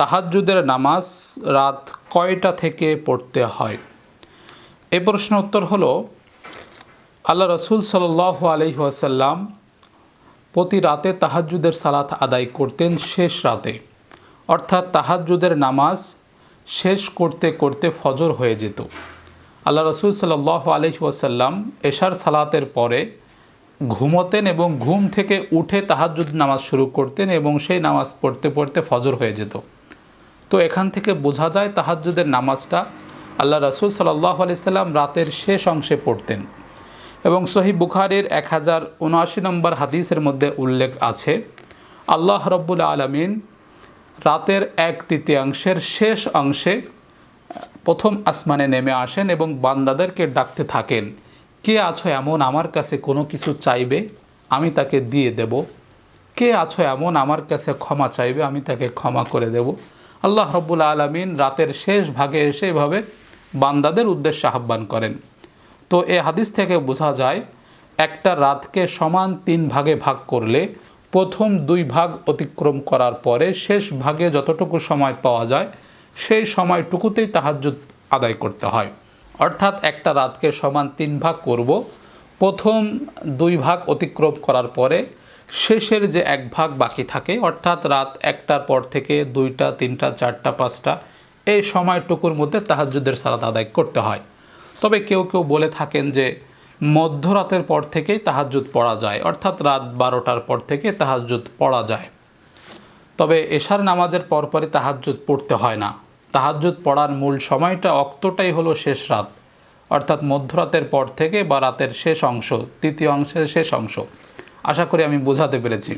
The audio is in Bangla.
তাহাজ্জুদের নামাজ রাত কয়টা থেকে পড়তে হয়? এ প্রশ্ন উত্তর হলো, আল্লাহ রসুল সাল আলহি আসাল্লাম প্রতি রাতে তাহাজ্জুদের সালাত আদায় করতেন শেষ রাতে। অর্থাৎ তাহাজ্জুদের নামাজ শেষ করতে করতে ফজর হয়ে যেত। আল্লাহ রসুল সাল্লাহ আলহি ওয়াসাল্লাম এশার সালাতের পরে ঘুমোতেন এবং ঘুম থেকে উঠে তাহাজ্জুদ নামাজ শুরু করতেন এবং সেই নামাজ পড়তে পড়তে ফজর হয়ে যেত। তো এখান থেকে বোঝা যায় তাহাজ্জুদের নামাজটা আল্লাহ রসুল সাল্লাহ আলাইসাল্লাম রাতের শেষ অংশে পড়তেন। এবং সহি বুখারের এক হাজার উনআশি নম্বর হাদিসের মধ্যে উল্লেখ আছে, আল্লাহ রব্বুল আলমিন রাতের এক তৃতীয়াংশের শেষ অংশে প্রথম আসমানে নেমে আসেন এবং বান্দাদেরকে ডাকতে থাকেন, কে আছো এমন আমার কাছে কোনো কিছু চাইবে? আমি তাকে দিয়ে দেব। কে আছো এমন আমার কাছে ক্ষমা চাইবে? আমি তাকে ক্ষমা করে দেব। আল্লাহ রব্বুল আলমিন রাতের শেষ ভাগে এসে এভাবে বান্দাদের উদ্দেশ্যে আহ্বান করেন। তো এ হাদিস থেকে বোঝা যায়, একটা রাতকে সমান তিন ভাগে ভাগ করলে প্রথম দুই ভাগ অতিক্রম করার পরে শেষ ভাগে যতটুকু সময় পাওয়া যায়, সেই সময়টুকুতেই তাহাজ্জুদ আদায় করতে হয়। অর্থাৎ একটা রাতকে সমান তিন ভাগ করব, প্রথম দুই ভাগ অতিক্রম করার পরে শেষের যে এক ভাগ বাকি থাকে, অর্থাৎ রাত একটার পর থেকে দুইটা, তিনটা, চারটা, পাঁচটা, এই সময়টুকুর মধ্যে তাহাজ্জুদের সালাত আদায় করতে হয়। তবে কেউ কেউ বলে থাকেন যে মধ্যরাতের পর থেকেই তাহাজ্জুদ পড়া যায়, অর্থাৎ রাত বারোটার পর থেকে তাহাজ্জুদ পড়া যায়। তবে এশার নামাজের পরপরই তাহাজ্জুদ পড়তে হয় না। তাহাজ্জুদ পড়ার মূল সময়টা অক্তটাই হলো শেষ রাত, অর্থাৎ মধ্যরাতের পর থেকে বা রাতের শেষ অংশ, তৃতীয় অংশের শেষ অংশ। আশা করি আমি বোঝাতে পেরেছি।